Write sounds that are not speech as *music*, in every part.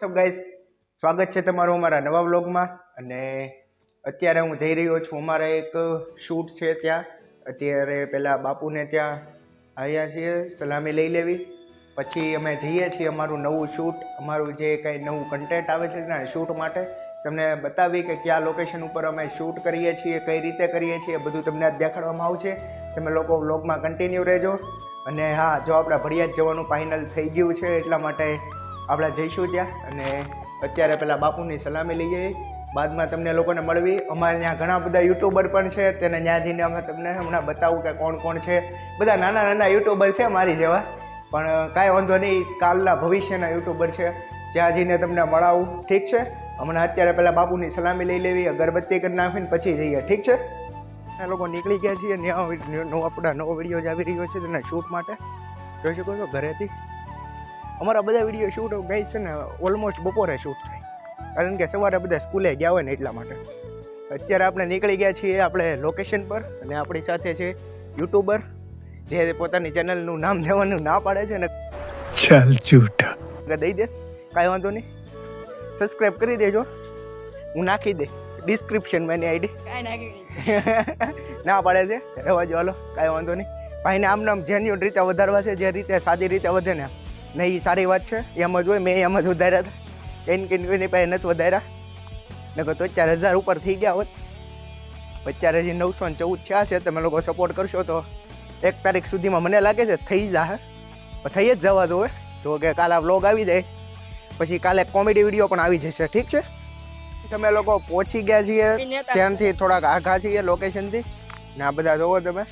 સબ guys સ્વાગત છે તમારું અમારા નવા વ્લોગમાં અને અત્યારે હું જઈ રહ્યો છું. અમારે એક શૂટ છે ત્યાં. અત્યારે પહેલાં બાપુને ત્યાં આવ્યા છીએ, સલામી લઈ લેવી. પછી અમે જઈએ છીએ અમારું નવું શૂટ અમારું જે કંઈ નવું કન્ટેન્ટ આવે છે ને શૂટ માટે તમને બતાવી કે કયા લોકેશન ઉપર અમે શૂટ કરીએ છીએ, કઈ રીતે કરીએ છીએ બધું તમને આજ દેખાડવામાં આવશે. તમે લોકો વ્લોગમાં કન્ટિન્યુ રહેજો. અને હા, જો આપણે ભડિયાદ જવાનું ફાઇનલ થઈ ગયું છે, એટલા માટે આપણે જઈશું ત્યાં અને અત્યારે પહેલાં બાપુની સલામી લઈએ. બાદમાં તમને લોકોને મળવી. અમારે ત્યાં ઘણા બધા યુટ્યુબર પણ છે. તેને ત્યાં જઈને અમે તમને હમણાં બતાવું કે કોણ કોણ છે. બધા નાના નાના યુટ્યુબર છે મારી જેવા. પણ કાંઈ વાંધો નહીં, કાલના ભવિષ્યના યુટ્યુબર છે. જ્યાં જઈને તમને મળાવું. ઠીક છે? હમણાં અત્યારે પહેલાં બાપુની સલામી લઈ લેવી, અગરબત્તી કરી નાખીને પછી જઈએ. ઠીક છે? આ લોકો નીકળી ગયા છીએ. નવો આપણા નવો વીડિયો જ આવી રહ્યો છે. તેના શૂટ માટે. જોઈ શકો છો, ઘરેથી. અમારા બધા વીડિયો શૂટ ગઈ છે ને ઓલમોસ્ટ બપોરે શૂટ થાય. કારણ કે સવારે બધા સ્કૂલે ગયા હોય ને એટલા માટે. અત્યારે આપણે નીકળી ગયા છીએ આપણે લોકેશન પર અને આપણી સાથે છે યુટ્યુબર જે પોતાની ચેનલનું નામ લેવાનું ના પાડે છે ને. ચાલ જૂઠા. દઈ દે કાંઈ વાંધો નહીં. સબસ્ક્રાઈબ કરી દેજો. હું નાખી દે ડિસ્ક્રિપ્શનમાં એની આઈડી *laughs* ના પાડે છે. રહેવા જો હાલો. કાંઈ વાંધો નહીં. ભાઈને આમ નામ જેન્યુન રીતે વધારવા છે જે રીતે સાદી રીતે વધે ને ને એ સારી વાત છે. એમ જ હોય, મેં એમ જ વધાર્યા હતા એન કે એની પાસે નથી વધાર્યા. નકર તો ચાર હજાર ઉપર થઈ ગયા હોત. અત્યારે હજી નવસો ને ચૌદ થયા છે, તમે લોકો સપોર્ટ કરશો તો એક તારીખ સુધીમાં મને લાગે છે થઈ જાહે. થઈ જ જવા હવે જો કે કાલે વ્લોગ આવી જાય. પછી કાલે કોમેડી વીડિયો પણ આવી જશે, ઠીક છે? તમે લોકો પહોંચી ગયા છીએ, ત્યાંથી થોડાક આઘા છીએ લોકેશનથી ને આ બધા જોવો તમે.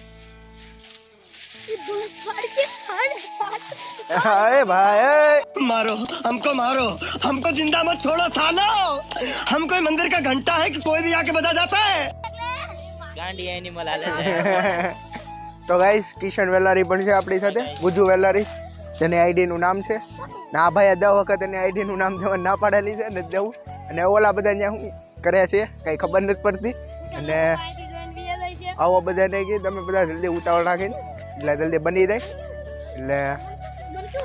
અરે ભાઈ मारो हमको मारो हमको जिंदा मत छोड़ो सालो हम कोई मंदिर का घंटा है कि कोई भी आके बजा जाता है ગાંડી એનિમલ હાલે *laughs* છે. તો ગાઈસ કિશન વેલારી પણ છે આપણી સાથે ગુજુ વેલારી જેની આઈડીનું નામ છે ને આ ભાઈએ દસ વખત એની આઈડીનું નામ દેવા ના પાડેલી છે ને દેવું અને ઓલા બધા ત્યાં શું કરે છે કંઈ ખબર નથી પડતી અને આવો બધાને કે તમે બધા જલ્દી ઉતાવળ રાખીને એટલે જલ્દી બની જાય એટલે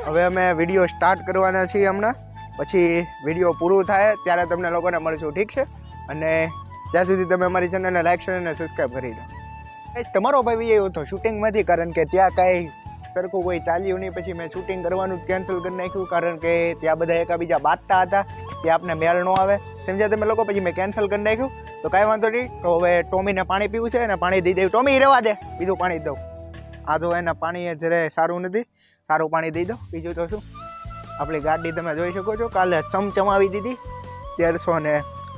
હવે અમે વીડિયો સ્ટાર્ટ કરવાના છીએ હમણાં. પછી વીડિયો પૂરું થાય ત્યારે તમને લોકોને મળશું, ઠીક છે? અને ત્યાં સુધી તમે અમારી ચેનલને લાઈક શેર અને સબસ્ક્રાઈબ કરી દો તમારો ભાઈ આવ્યો હતો શૂટિંગમાંથી કારણ કે ત્યાં કાંઈ સરખું કોઈ ચાલ્યું નહીં. પછી મેં શૂટિંગ કરવાનું કેન્સલ કરી નાખ્યું, કારણ કે ત્યાં બધા એકાબીજા બાંધતા હતા ત્યાં આપને મેળ ન આવે. સમજ્યા તમે લોકો? પછી મેં કેન્સલ કરી નાખ્યું. તો કાંઈ વાંધો નહીં. તો હવે ટોમીને પાણી પીવું છે અને પાણી દઈ દઉં ટોમી રહેવા દે. બીજું પાણી દઉં. આ તો એના પાણી જ્યારે સારું નથી. સારું પાણી દઈ દો. બીજું તો શું? આપણી ગાડી તમે જોઈ શકો છો. કાલે ચમચમાવી દીધી. તેરસો ને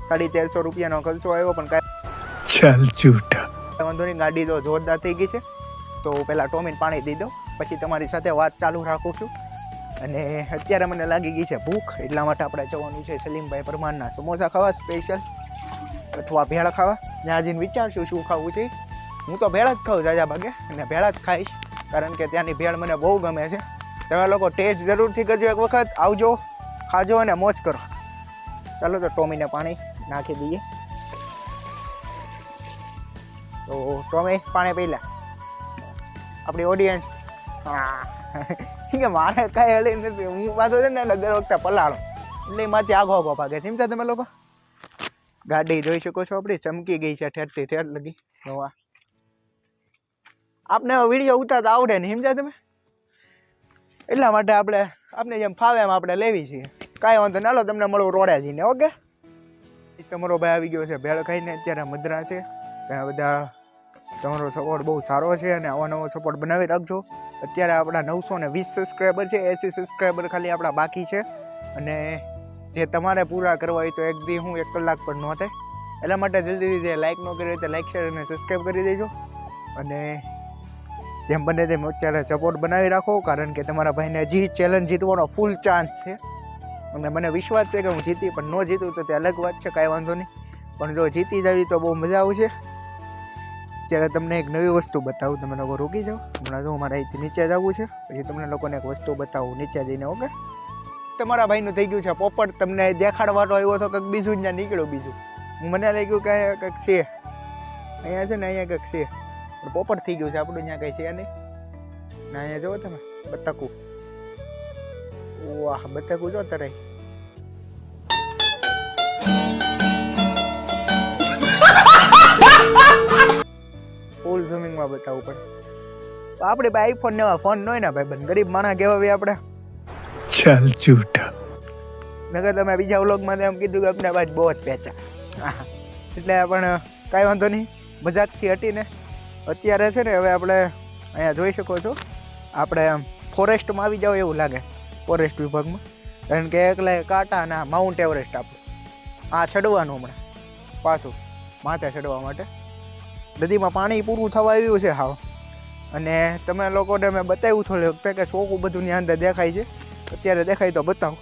સાડી તેરસો રૂપિયાનો ખર્ચો આવ્યો પણ કાંઈ ચાલ જૂઠા. વાંધો નહીં. ગાડી તો જોરદાર થઈ ગઈ છે. તો પહેલાં ટોમિન પાણી દઈ દો. પછી તમારી સાથે વાત ચાલુ રાખું છું. અને અત્યારે મને લાગી ગઈ છે ભૂખ. એટલા માટે આપણે જવાનું છે સલીમભાઈ પરમારના સમોસા ખાવા સ્પેશિયલ અથવા ભેળા ખાવા. જ્યાં જઈને વિચારશું શું ખાવું છે. હું તો ભેળા જ ખાઉં જાજા ભાગે. અને ભેળા જ ખાઈશ. કારણ કે ત્યાંની ભેળ મને બહુ ગમે છે. તમે લોકો ટેસ્ટ જરૂરથી કરજો એક વખત, આવજો, ખાજો અને મોજ કરો. ચાલો તો ટોમીને પાણી નાખી દઈએ. તો ટોમી પાણી પહેલાં આપણી ઓડિયન્સ હા. મારે કાંઈ હળી નથી. હું પાછો છે ને દર વખતે પલાળો. એટલે એમાંથી આગો આગો ભાગે સમજ્યા તમે લોકો? ગાડી જોઈ શકો છો આપણી? ચમકી ગઈ છે ઠેરથી ઠેર લગી. નવા. આપને વીડિયો ઉતારતા આવડે ને સમજ્યા તમે? એટલા માટે આપણે આપણે જેમ ફાવે એમ આપણે લેવી છીએ કાંઈ વાંધો ના લો, તમને મળું રોડે જઈને, ઓકે? તમારો ભાઈ આવી ગયો છે ભેળ ખાઈને, અત્યારે મદ્રા છે. ત્યાં બધા, તમારો સપોર્ટ બહુ સારો છે અને આવો નવો સપોર્ટ બનાવી રાખજો. અત્યારે આપણા નવસો ને વીસ સબસ્ક્રાઈબર છે, એસી સબસ્ક્રાઈબર ખાલી આપણા બાકી છે. અને જે તમારે પૂરા કરવા હોય તો એક દી હું એક કલાક પણ નહોતે. એટલા માટે જલ્દી જે લાઇક ન કરી તો લાઇક શેર અને સબસ્ક્રાઈબ કરી દેજો. અને જેમ બને તેમ અત્યારે સપોર્ટ બનાવી રાખો, કારણ કે તમારા ભાઈને હજી ચેલેન્જ જીતવાનો ફૂલ ચાન્સ છે. અને મને વિશ્વાસ છે કે હું જીતી, પણ ન જીતું તો તે અલગ વાત છે, કાંઈ વાંધો નહીં. પણ જો જીતી જાવી તો બહુ મજા આવશે. ત્યારે તમને એક નવી વસ્તુ બતાવું, તમે લોકો રોકી જાઓ. હમણાં જો મારે અહીંથી નીચે જવું છે. પછી તમને લોકોને એક વસ્તુ બતાવું, નીચે જઈને, ઓકે? તમારા ભાઈનું થઈ ગયું છે પોપટ, તમને દેખાડવાનો આવ્યો હતો કંઈક બીજું જ નીકળ્યું બીજું. મને લાગ્યું કે અહીંયા કંઈક છે. અહીંયા છે ને, અહીંયા કંઈક છે. પણ પોપટ થઈ ગયું છે આપણું ત્યાં કંઈ છે નહીં. ના અહીંયા જોવો તમે બતકું. વાહ બતકું જો તરે ફૂલ ઝૂમિંગમાં બતાવું પડે આપણે ભાઈ આઈફોન નેવા ફોન નોય ને ભાઈ બંધ ગરીબ માણા કેવા ભાઈ આપણે. ચાલ જૂઠા. નગર તમે બીજા વ્લોગમાં એમ કીધું કે આપણે બાદ બહુ જ પેચા એટલે પણ કાંઈ વાંધો નહીં. મજાકથી હટીને. અત્યારે છે ને હવે આપણે અહીંયા જોઈ શકો છો. આપણે ફોરેસ્ટમાં આવી જાવ એવું લાગે ફોરેસ્ટ વિભાગમાં. કારણ કે એકલા કાંટા અને માઉન્ટ એવરેસ્ટ આપણું. આ ચડવાનું હમણાં, પાછું, માથે ચડવા માટે. નદીમાં પાણી પૂરું થવા આવ્યું છે હાવ. અને તમે લોકોને મેં બતાવ્યું થોડી વખતે કે ચોખ્ખું બધું ની અંદર દેખાય છે. અત્યારે દેખાય તો બતાવો.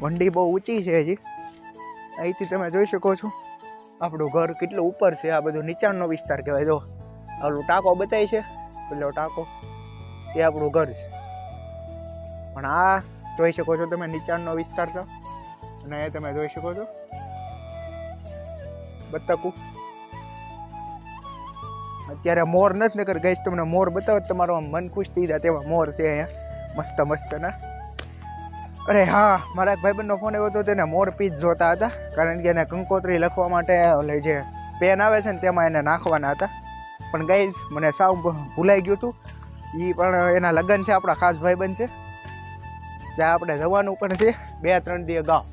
વંડી બહુ ઊંચી છે હજી. અહીંથી તમે જોઈ શકો છો. આપણું ઘર કેટલું ઉપર છે, આ બધું નીચાણનો વિસ્તાર કહેવાય. જો ઓલું ટાંકો બતાય છે? પેલો ટાંકો. એ આપણું ઘર છે. પણ આ જોઈ શકો છો તમે નીચાણનો વિસ્તાર છે. અને એ તમે જોઈ શકો છો. બતકું. અત્યારે મોર નથી નગર ગઈશ તમને મોર બતાવો તમારો મન ખુશ થઈ જાય તેવા મોર છે અહીંયા. મસ્ત મસ્ત, ના? અરે હા, મારા એક ભાઈબંધનો ફોન આવ્યો હતો, તેને મોર પીસ જોતા હતા. કારણ કે એને કંકોત્રી લખવા માટે જે પેન આવે છે ને, તેમાં એને નાખવાના હતા. પણ ગઈ મને સાવ ભૂલાઈ ગયું હતું. એ પણ એના લગ્ન છે, આપણા ખાસ ભાઈબંધ છે. ત્યાં આપણે જવાનું પણ છે બે ત્રણ દિવસ ગાવ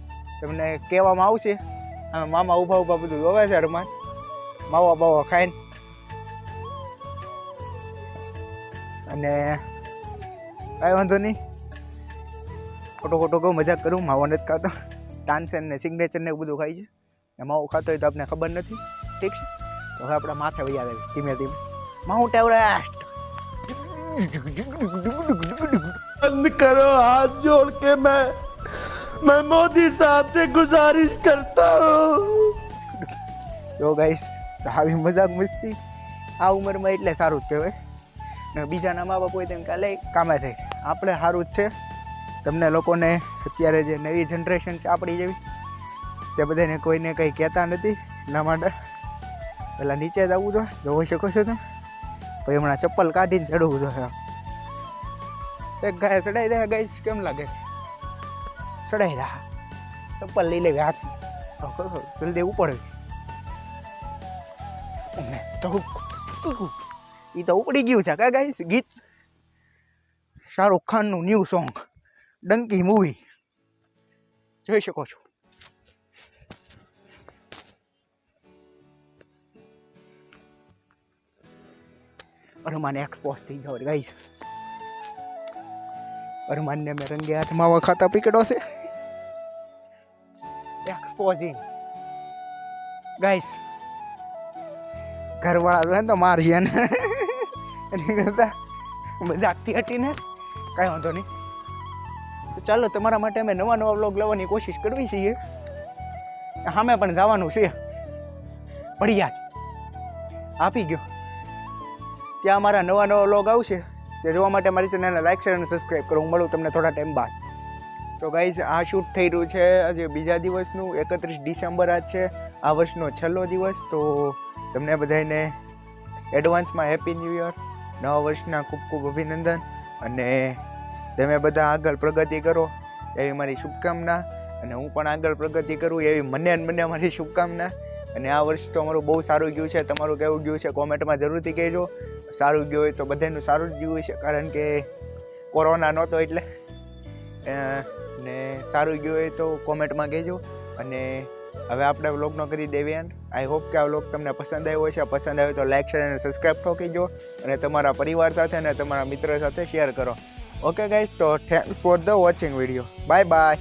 તમને કહેવામાં આવશે અમે મામા ઊભા ઊભા બધું જોવે છે રમાન માવા બાવા ખાઈને. અને કાંઈ વાંધો નહીં. ખોટો ખોટો કહું, મજાક કરું, માવો નથી ખાતો. તાનસેન ને સિગ્નેચર ને એવું બધું ખાય છે. માવો ખાતો હોય તો આપણે ખબર નથી. ઠીક છે? તો હવે આપણા માથે વૈયા આવે ધીમે ધીમે માઉન્ટ એવરેસ્ટ बंद करो हाथ जोड़ के मैं मैं मोदी साहब से गुजारिश करता हूँ જો ગાઈસ આવી મજાક મસ્તી આ ઉંમરમાં એટલે સારું જ કહેવાય ને બીજાના મા બાપ હોય તેમ કાલે કામે થાય આપણે સારું જ છે તમને લોકોને અત્યારે જે નવી જનરેશન છે આપણી જેવી તે બધાને કોઈને કંઈ કહેતા નથી એના માટે પહેલાં નીચે જ આવવું જોઈએ, જોઈ શકો છો તમે? પછી હમણાં ચપ્પલ કાઢીને ચડવું જોઈએ. એક ગાય ચડાઈ દે ગાઈસ કેમ લાગે? ચડાઈ દા. ચપ્પલ લઈ લેવી હાથમાં. જલ્દી ઉપાડવી એ તો ઉપડી ગયું છે, કા ગાઈસ? ગીત? શાહરુખ ખાનનું ન્યૂ સોંગ, ડંકી મૂવી. જોઈ શકો છો. અરમાન એક્સપોઝ થઈ જાવ ગાઈસ અરમાનને મેં રંગે હાથમાં વખાતા ખાતા પીકડો છે એક્સપોઝિંગ ગાઈસ ઘરવાળા જોવે ને તો મારશે ને એની કરતા મજાકથી હટીને કાંઈ વાંધો નહીં ચાલો તમારા માટે અમે નવા નવા વ્લોગ લાવવાની કોશિશ કરવી છીએ સામે પણ જવાનું છે પડિયાદ આપી ગયો ત્યાં મારા નવા નવા વ્લોગ આવશે. તે જોવા માટે મારી ચેનલને લાઈક શેર અને સબસ્ક્રાઈબ કરો. હું મળું તમને થોડા ટાઈમ બાદ. તો ગાઈઝ આ શૂટ થઈ રહ્યું છે આજે બીજા દિવસનું, એકત્રીસ ડિસેમ્બર આજ છે. આ વર્ષનો છેલ્લો દિવસ, તો તમને બધાને એડવાન્સમાં હેપી ન્યૂ યર નવા વર્ષના ખૂબ ખૂબ અભિનંદન. અને તમે બધા આગળ પ્રગતિ કરો એવી મારી શુભકામના. અને હું પણ આગળ પ્રગતિ કરું એવી મને ને મને મારી શુભકામના. અને આ વર્ષ તો અમારું બહુ સારું ગયું છે. તમારું કેવું ગયું છે? કોમેન્ટમાં જરૂરથી કહેજો. સારું ગયું હોય તો બધાનું સારું જ ગયું છે, કારણ કે કોરોના નહોતો એટલે. ને સારું ગયું હોય તો કોમેન્ટમાં કહેજો. અને હવે આપણે વ્લોગનો કરી દેવી એન્ડ આઈ હોપ કે આ વ્લોગ તમને પસંદ આવ્યો છે પસંદ આવ્યો તો લાઈક શેર અને સબસ્ક્રાઈબ ઠોકીજો અને તમારા પરિવાર સાથે અને તમારા મિત્ર સાથે શેર કરો. ઓકે ગાઈઝ તો thanks for the watching video bye bye